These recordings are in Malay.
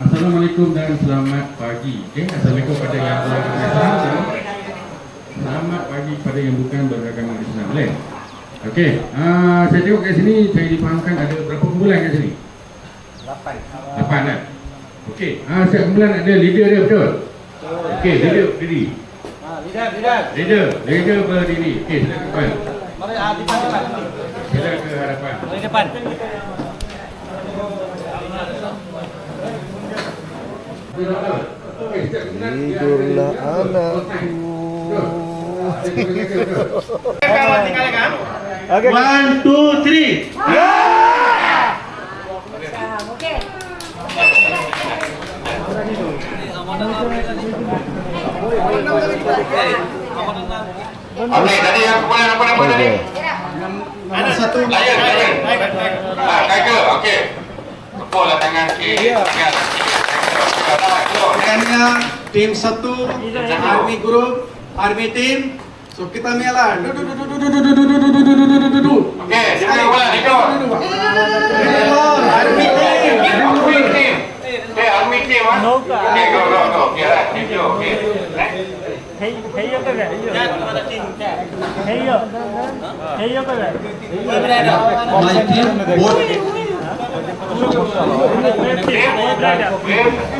Assalamualaikum dan selamat pagi. Okay, Assalamualaikum pada yang beragama Islam. Selamat pagi pada yang bukan beragama Islam. Boleh? Okey, uh, saya tengok kat sini saya difahamkan ada berapa kumpulan kat sini? Lapan. Lapan kan? Okey, uh, setiap kumpulan ada leader dia betul? Okey, leader berdiri. Lidah, lidah. Leader, leader berdiri. Okey, silakan depan. Mari ah di depan. Sila ke hadapan. Mari depan. Okey, setiap kumpulan dia ada Tidurlah anakku. Okay. One, two, three. Okey. Okey, tadi yang kumpulan apa nama tadi? Ada satu. Lion, Lion. Ah, Tiger, okey. Tepuklah tangan kiri. Okey. Rekannya tim satu Army Group Army Team So kita mialah Du du du du du du du du du du du du du du du du du Okey, siapa kumpulan? Ikut. Kelor Army Team Army team. Okey, Army team ah. Okey, go go go. Okey, right. Thank you. Okey. Right. My team both Team. Team. Team with rider. Betul. Tim nombor 2. Punya konsen. Okey. One.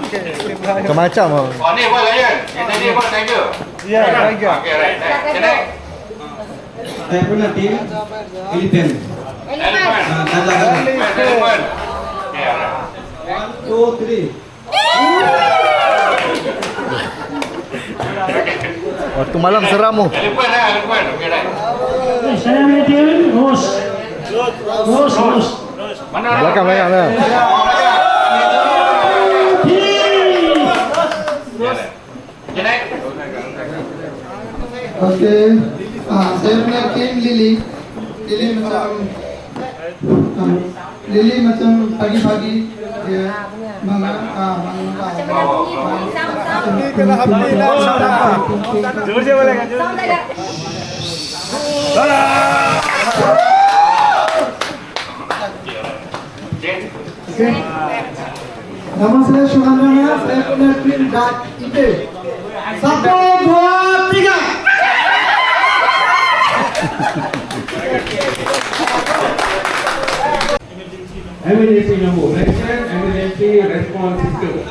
Macam-macam oh. Oh ni buat lion. Yang tadi buat tiger. Ya, tiger. Okey, right. right. Kena. Saya punya tim Elephant Elephant. Ah, Tanda Elephant. Elephant. Okey, alright. One two three Waktu malam seram oh. Elephant lah, elephant. Okey, right. Saya meeting host. Host, host. Mana orang? Belakang belakang Okey. Ah, saya punya tim Lily. Lily macam ah, Lily macam pagi-pagi dia yeah. mana ah bangun tak. Macam mana bunyi bunyi sound sound. Kena habis lah. Jujur je boleh kan? Sound dah. Dah. Okay. Nama saya Syuhana, saya punya tim Dark Ide. Satu, dua, tiga. emergency number, national emergency response system.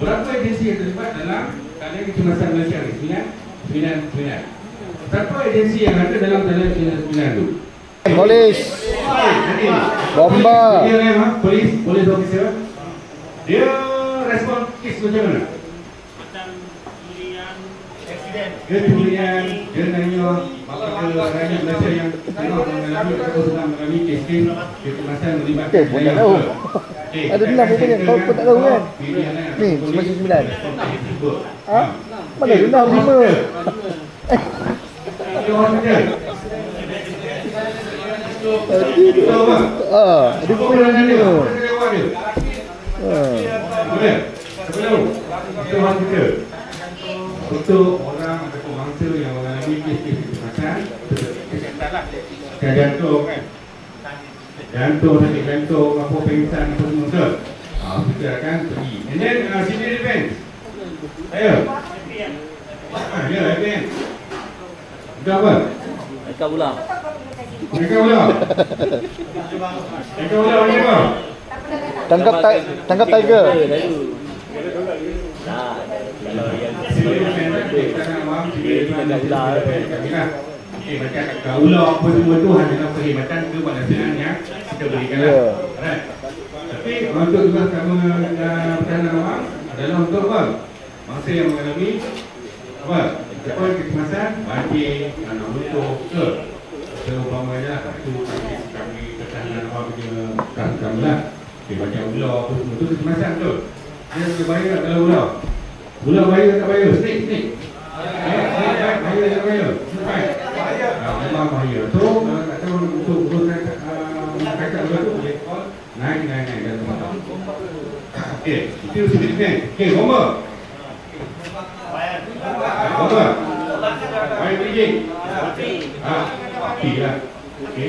Berapa edisi yang terlibat dalam kerana kecemasan Malaysia ni. Sembilan? Sembilan sembilan. Siapa agensi yang ada dalam talian sembilan sembilan tu? Polis. Bomba. Dia ah, polis polis officer. Dia respon kes macam mana? Macam pemulihan accident dia pemulihan dia tanya apakah rakyat Malaysia yang tengok mengalami kes-kes kecemasan melibatkan eh, okay, rakyat ada enam kan? Kau pun tak tahu kan? Ni, semasa sembilan. Ha? Mana ada enam lima? Ada orang pun Ada orang untuk orang ataupun bangsa yang orang lagi kes-kes kesihatan kesihatan lah kesihatan jantung kan jantung sakit jantung apa pingsan apa semua betul ah, kita akan pergi and then uh, civil defense saya ah, ya defense itu apa? Mereka ulang. mereka ulang mereka ulang ni apa Tangkap ti- tangkap tiger. civil defense kita nak faham civil defense civil defense kat ular apa semua tu hanyalah perkhidmatan kebangsaan yang kita berikan lah. Ya. Alright. Tapi untuk tugas utama uh, pertahanan awam adalah untuk apa? Masa yang mengalami apa? Apa kecemasan, banjir, tanah runtuh ke? Seumpamanya itu kami, kami pertahanan awam punya kamu lah. Banyak ular apa semua tu kecemasan tu. Dia ada bahaya tak kalau ular? Ular bahaya tak bahaya? Snake, snake. Eh, snake bahaya, bahaya tak bahaya? Snake bahaya. Ah, memang bahaya. So, kalau tak tahu untuk uruskan uh, kacau ular tu boleh call 999 dan tempat. Okey, itu signifikan. Okey, bomba. Bomba. Baik, bridging. Ah, api lah. Okey.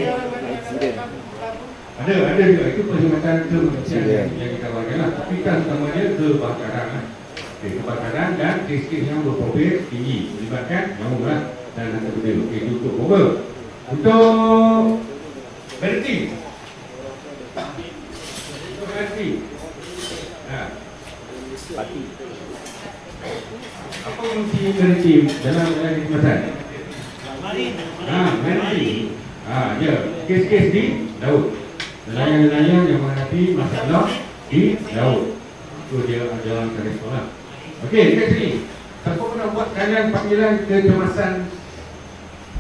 Ada, ada juga. Itu perkhidmatan kemanusiaan yang, kita tawarkan lah. Tapi kan utamanya kebakaran lah. Okey, kebakaran dan kes-kes yang berprofil tinggi. Melibatkan nyawa lah. Dan nanti benda. Okey, itu untuk berhenti. Untuk berhenti. Ha. Apa fungsi berhenti dalam dalam khidmatan? Ha, berhenti. Ha, ya. Kes-kes di laut. Nelayan-nelayan yang menghadapi masalah di laut. Itu dia jalan dari sekolah. Okey, dekat sini. Siapa pernah buat kalian panggilan kecemasan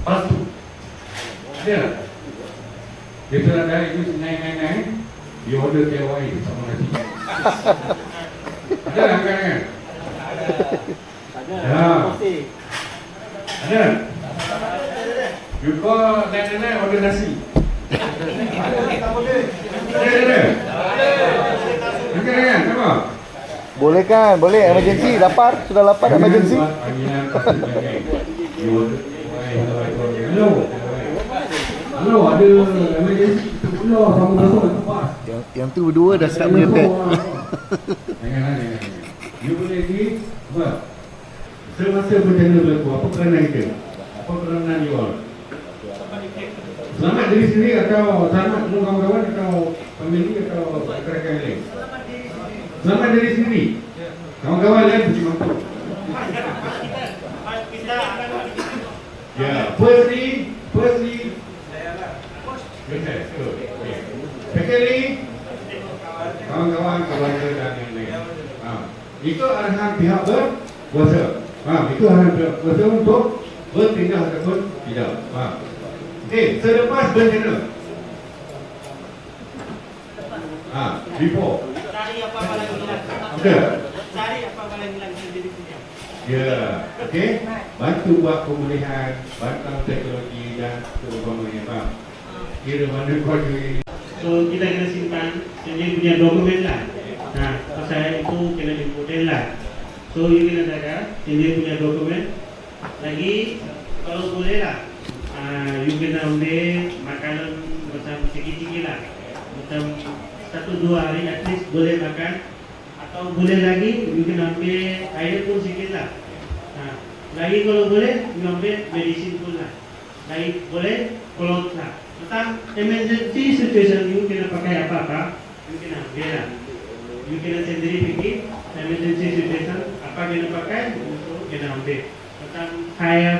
palsu? Ada tak? Dia telah dari itu naik-naik-naik Dia order KY sama nasi Ada tak kan? Ya. Ada? You call naik-naik order nasi Ada, ada? Ada kan? Sama? Boleh kan? Boleh. Emergency. Lapar. Sudah lapar emergency. Hello Hello, ada emergency Yang, yang tu berdua dah start mengetek. Jangan jangan. You boleh pergi apa? Semasa bencana berlaku, apa peranan kita? Apa peranan you all? Selamat diri sendiri atau selamat semua kawan-kawan atau family atau rakan-rakan lain? Selamat diri sendiri. Kawan-kawan lain mampu. Ya, firstly, firstly, Yes, good. Okay. Secondly, kawan-kawan keluarga dan yang lain. Ha. Itu arahan pihak berkuasa. Ha. Itu arahan pihak berkuasa untuk bertindak ataupun tidak. Ha. Okey, selepas bencana. Ha. Before. Ada. Ya, okey. Bantu buat pemulihan, bantu teknologi dan keumpamannya, faham? Kira mana ini So kita kena simpan Jadi punya dokumen lah. Nah pasal itu kena dimodel lah. So you kena jaga Jadi punya dokumen. Lagi Kalau boleh lah uh, You kena ambil Makanan Macam sikit-sikit lah. Macam Satu dua hari at least boleh makan Atau boleh lagi You kena ambil Air pun sikit lah nah, Lagi kalau boleh You ambil medicine pun lah Lagi boleh Clothes lah tentang emergency situation you kena pakai apa-apa, you kena ambil lah. You kena sendiri fikir emergency situation apa kena pakai, untuk kena ambil. Tentang fire,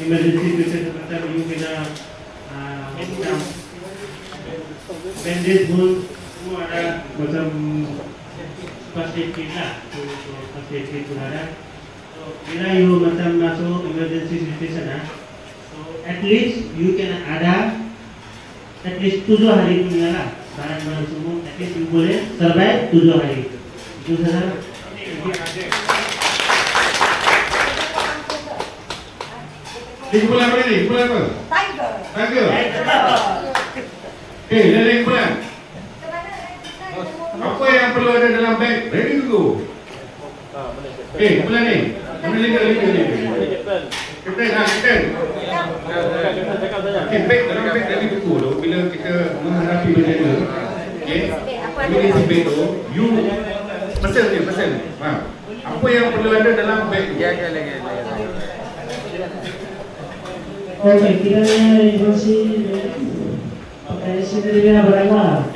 emergency situation macam you kena uh, macam bandage pun semua ada macam first aid kit lah. So, so first aid kit pun ada. So, bila you macam masuk emergency situation lah, So at least you can ada at least tujuh hari punya lah barang-barang semua at least you boleh survive tujuh hari. Itu saja. Ini kumpulan apa ni? Kumpulan apa? Tiger. Tiger. Okey, dari kumpulan. Apa yang perlu ada dalam beg? Ready to go. Okey, kumpulan ni. Mana leader, leader, leader. Kapten, ha, kapten. Okey, beg dalam beg ready to go tu bila kita menghadapi bencana. Okey. Ini si beg tu, you pesan dia, pesan. Ha. Apa yang perlu ada dalam beg? Ya, ya, ya, Okey, kita ni masih pakai sendiri punya barang lah.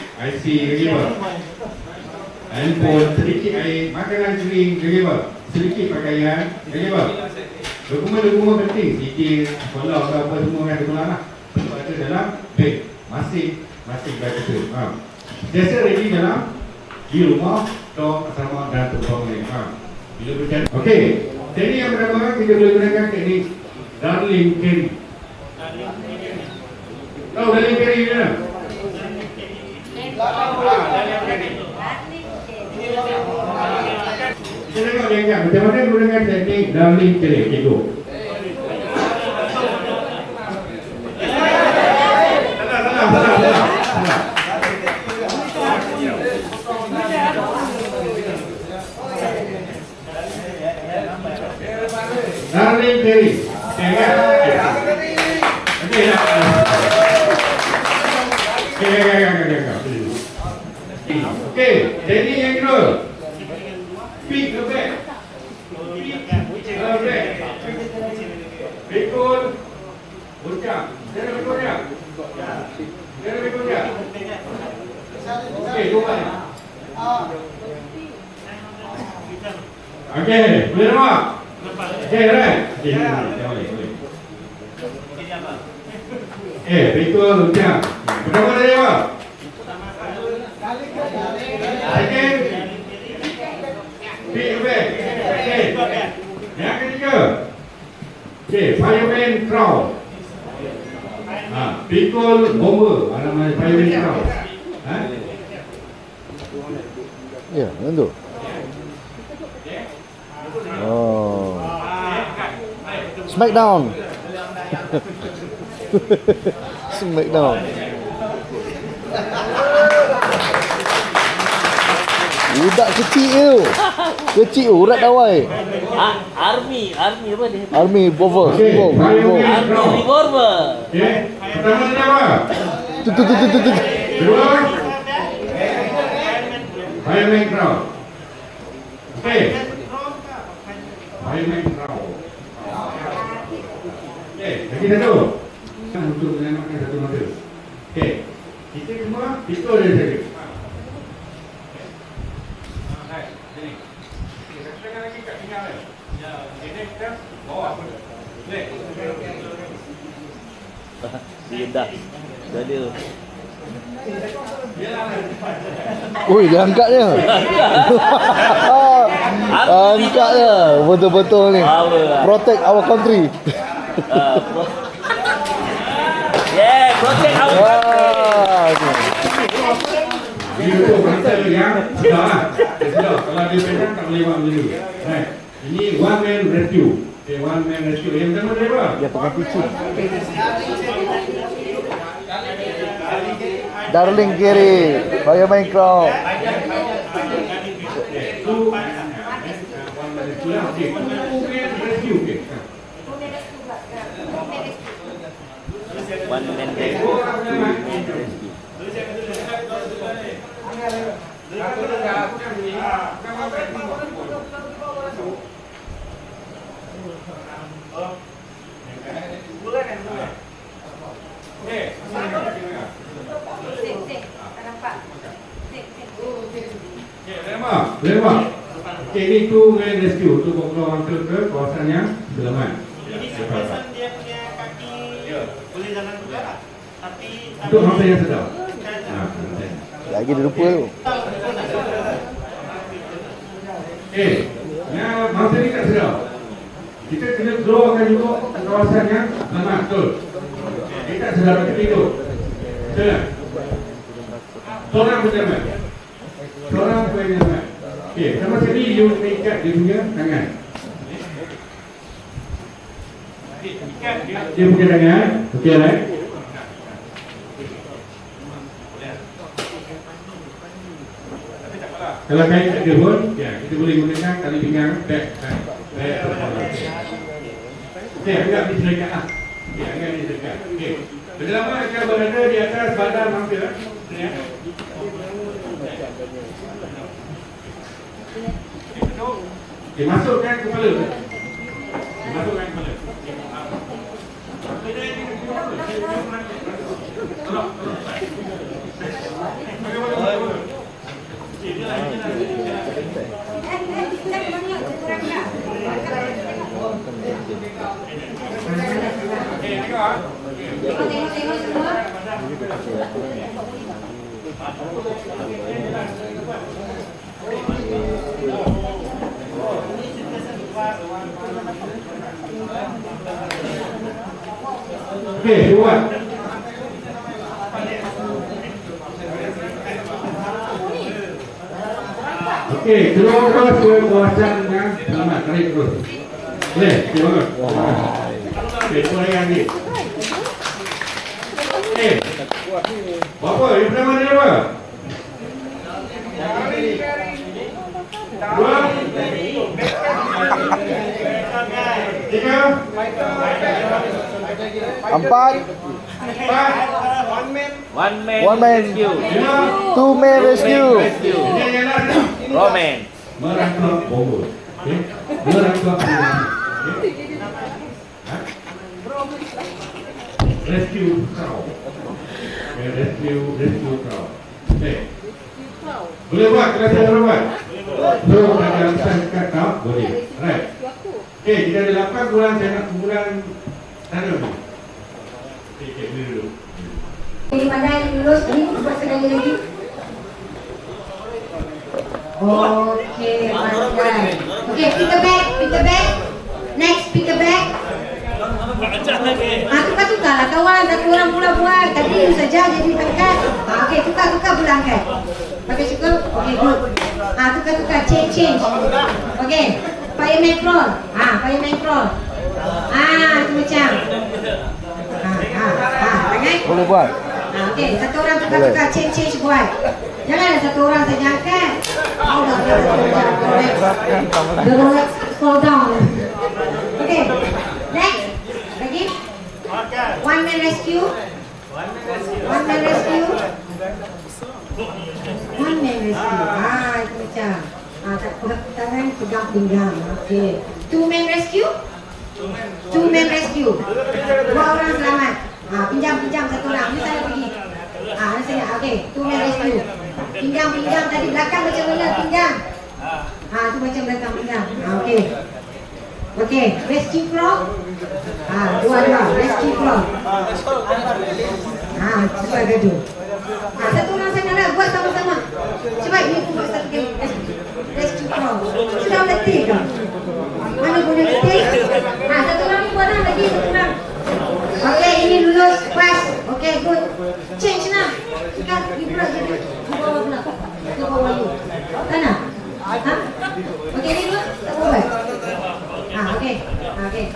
IC, renewal. Handphone, sedikit air, makanan kering, renewal. Sedikit pakaian, renewal. Dokumen-dokumen penting, CD, sekolah ke apa semua kan ada lah. Semua ada dalam beg, masing masing beg itu. Ha. Biasa ready dalam di rumah, tong, asrama dan tempat lain. Ha. Bila bercakap. Okey, teknik yang pertama kita boleh gunakan teknik Darling Kerry. Tahu Darling Kerry ke mana? Kita tengok dia ingat macam mana gunakan teknik Darling Kerry. Cikgu. Salah, salah, salah, salah. Salah. Darling Kerry. Okey, kan? Okey. Okey, ya. Okey, okey, okey, okey, okey. Okey, jadi yang kedua. Pick the bag. Pick the bag. Pikul. Ucap. Jangan pikul dia. Jangan pikul dia. Okey, dua kali. Okey, boleh nampak? Okey, right? Okey, jangan boleh, boleh. Eh, pikul ucap. Pertama tadi apa? Second. Pick the bag. Okey. Yang ketiga. Okey, fireman crown. Ha, pikul bomber. Ada nama fireman crown. Ha? Ya, macam tu. Oh. Smackdown. Smackdown. Budak kecil tu. Kecil tu, urat dawai. Army, army apa dia? Army Bover. Okey, Bover. fireman Army revolver. Okey, pertama tadi apa? Tu tu tu tu tu. tu. Kedua. Fireman crown. Okey. Fireman crown. Okey, lagi satu. Untuk menyelamatkan satu mata. Okey. Kita semua pistol dia saja. Dia dah. Dah dia. Oi, dia angkat dia. angkat dia. Betul-betul ni. Power. Protect our country. Ah, Yeah, protect our ni. Ini untuk masa yang sudah lah. Dah sudah. Kalau dia pegang tak boleh buat macam. Right. Ini one man rescue. Okay, one man rescue. Yang pertama dia apa? Dia pegang pisau. Darling Gary, Fireman Crown. Two man rescue lah. Okay. Two man rescue. Two man rescue. Okay. Sik, sik. Tak nampak. Sik, sik. Okay, Lema. Lema. Okay, ini two man rescue untuk membawa orang ke kawasan yang selamat. Ini sepesan dia punya kaki boleh jalan juga lah. Tapi Untuk masa yang. Ha, understand. Lagi dia lupa tu. Eh, yang masa ni tak sedap. Kita kena keluarkan juga kawasan yang selamat, betul. Kita sedap kita. Betul tak? Seorang pejabat. Seorang pejabat. Okey, sama sekali you ikat dia punya tangan. Dia punya tangan. Okey, right? Kalau kain tak ada pun, ya, kita boleh gunakan tali pinggang back back. Okey, agak disediakan lah. Okey, agak disediakan. dekat. Okey. Selama akan berada di atas badan mangsa. Ya. Okey, masukkan kepala. Masukkan kepala. Tengok, tengok semua. Okey, buat. Okey, terus ke kawasan yang selamat. Tarik terus. Boleh, okey bangun. Okey, tu lagi ambil. Okey. Berapa? Yang pertama ni apa? Dua. Tiga. Empat, Empat. One man, One man. rescue. Two man rescue. Merangkap? Merangkap bobot. Okay? Ha? Rescue kau. Okay, rescue, rescue kau. Okay. Boleh buat, kita saya boleh buat. So, ada pesan kat kau, boleh. Right. Okay, kita ada 8 bulan, saya nak bulan sana ni. Okay, okay, boleh dulu. Ini pandai lulus ni buat sekali lagi. Okey, pandai. The bag, pick the bag. Next, pick the bag. Ah, tukar tukar lah kawan. Satu orang pula buat. Tadi you saja jadi tangkat. Ah, okey, tukar tukar pula angkat. Pakai cukup? Okey, good. Ah, tukar tukar. Change, change. Okey. Fireman crawl. Ah, fireman crawl. Ah, itu macam. Ah, ah, ah. Tangan. Boleh buat. Ah, Okey, satu orang tukar-tukar change change buat. Janganlah satu orang saja angkat. Oh, dah dah dah. The Rolex slow down. Okey. Next. Lagi. One man rescue. One man rescue. One man rescue. Ah, itu macam. Ah, tak tangan, pegang pinggang. Okey. Two man rescue. Two man rescue. Dua orang selamat. Ah, pinjam pinjam satu orang. Ni saya pergi. Ah, ni saya. Okey, two man rescue. Pinjam pinjam tadi belakang macam mana pinjam? Ah, tu macam belakang pinjam. Ah, okey. Okey, rescue crawl. Ah, dua dua rescue crawl. Ah, cepat gaduh. Ah, satu orang sana lah buat sama-sama. Cepat ni buat satu kali. Rescue- Rescue crawl. Sudah letih ke? Mana boleh letih? Ah, satu orang buat lah lagi satu orang. Okey, ini lulus pas. Okey, good. Change lah. Pergi pula jadi di bawah pula. Di bawah you. Mana? Ha? Okey, ni dulu. Tak boleh. Ah, okey. Ah, okey.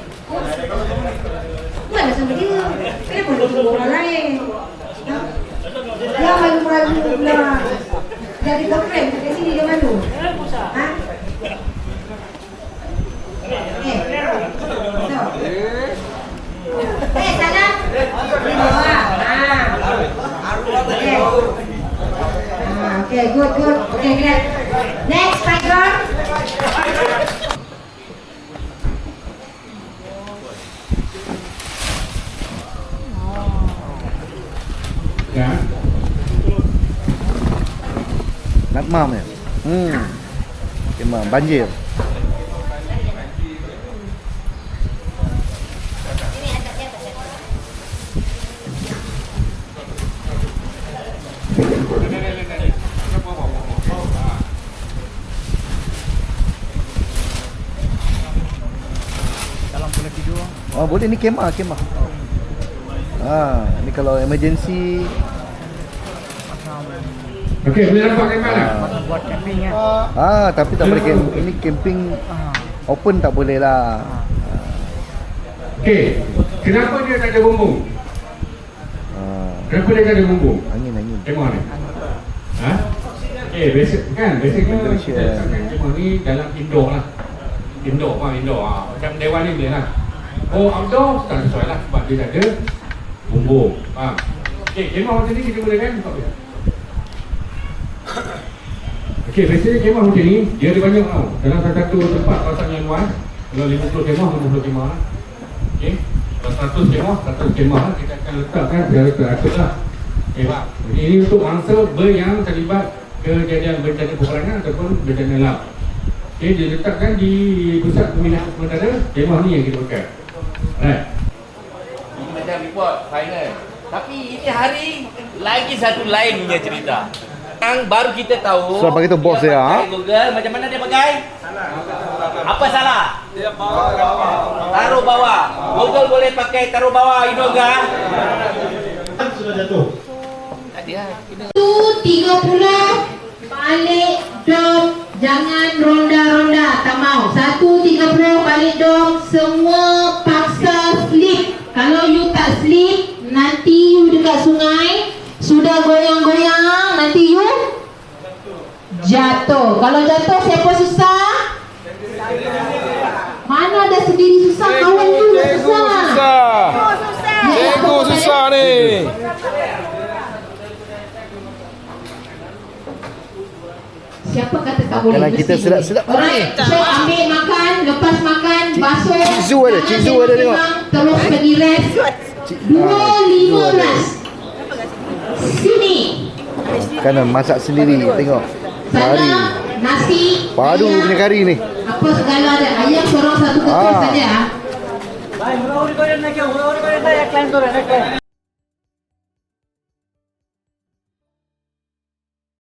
Mana sama dia? Kenapa dia tunggu orang lain? Ha? Dia malu-malu pula. Jadi girlfriend kat sini dia malu. Ha? Eh. Eh, salam. Ah. Okay. Ah, okay, good, good. Okay, great. Next, Tiger. Ya. Nak mam ya? Hmm. Banjir. Oh boleh ni kemah kemah. Ah, ni kalau emergency Okey, boleh nampak kat mana? Ah, tapi tak boleh camp. Ini camping open tak boleh lah. Okey, kenapa dia tak ada bumbung? Ah, Kenapa dia tak ada bumbung? angin angin. Tengok ni. Ha? Eh, basic kan? Kita letakkan cuma ni dalam indoor lah. Indoor, ah indoor. Ah. Macam dewan ni boleh lah. Oh, outdoor tak sesuai lah sebab dia ada Bumbung. Faham? Okey, kemah macam ni kita boleh kan? Tak boleh. Okey, biasanya kemah macam ni, dia ada banyak tau. Dalam satu tempat kawasan yang luas, kalau 50 kemah, 50 kemah. Okey, kalau 100 kemah, 100 kemah. Kita akan letakkan secara teratur lah. Okey. Jadi ini untuk mangsa ber yang terlibat kejadian bencana peperangan ataupun bencana alam. Okey, diletakkan di pusat pembinaan sementara, kemah ni yang kita pakai. Right. Ini macam report final. Tapi ini hari lagi satu lain punya cerita. Yang baru kita tahu. So, bagi tu bos dia, ha? Google macam mana dia pakai? Apa salah? Taruh bawah. Google boleh pakai taruh bawah Inoga. Sudah jatuh. Satu tiga puluh balik dom jangan ronda-ronda tak mau satu tiga puluh balik dom semua paksa slip kalau you tak slip nanti you dekat sungai sudah goyang-goyang nanti you jatuh kalau jatuh siapa susah mana ada sendiri susah kawan tu dah susah Cikgu susah ni Siapa kata tak boleh? Kalau kita sedap-sedap. Alright, so ambil makan, lepas makan, basuh. Cik Zu ada, Cik Zu ada tengok. Terus pergi rest. Dua Ah, lima Zu ada. belas. Kan masak sendiri tengok. Kari. Sana nasi. Padu ayam, punya kari ni. Apa segala ada. Ayam sorang satu kecil Ah. saja.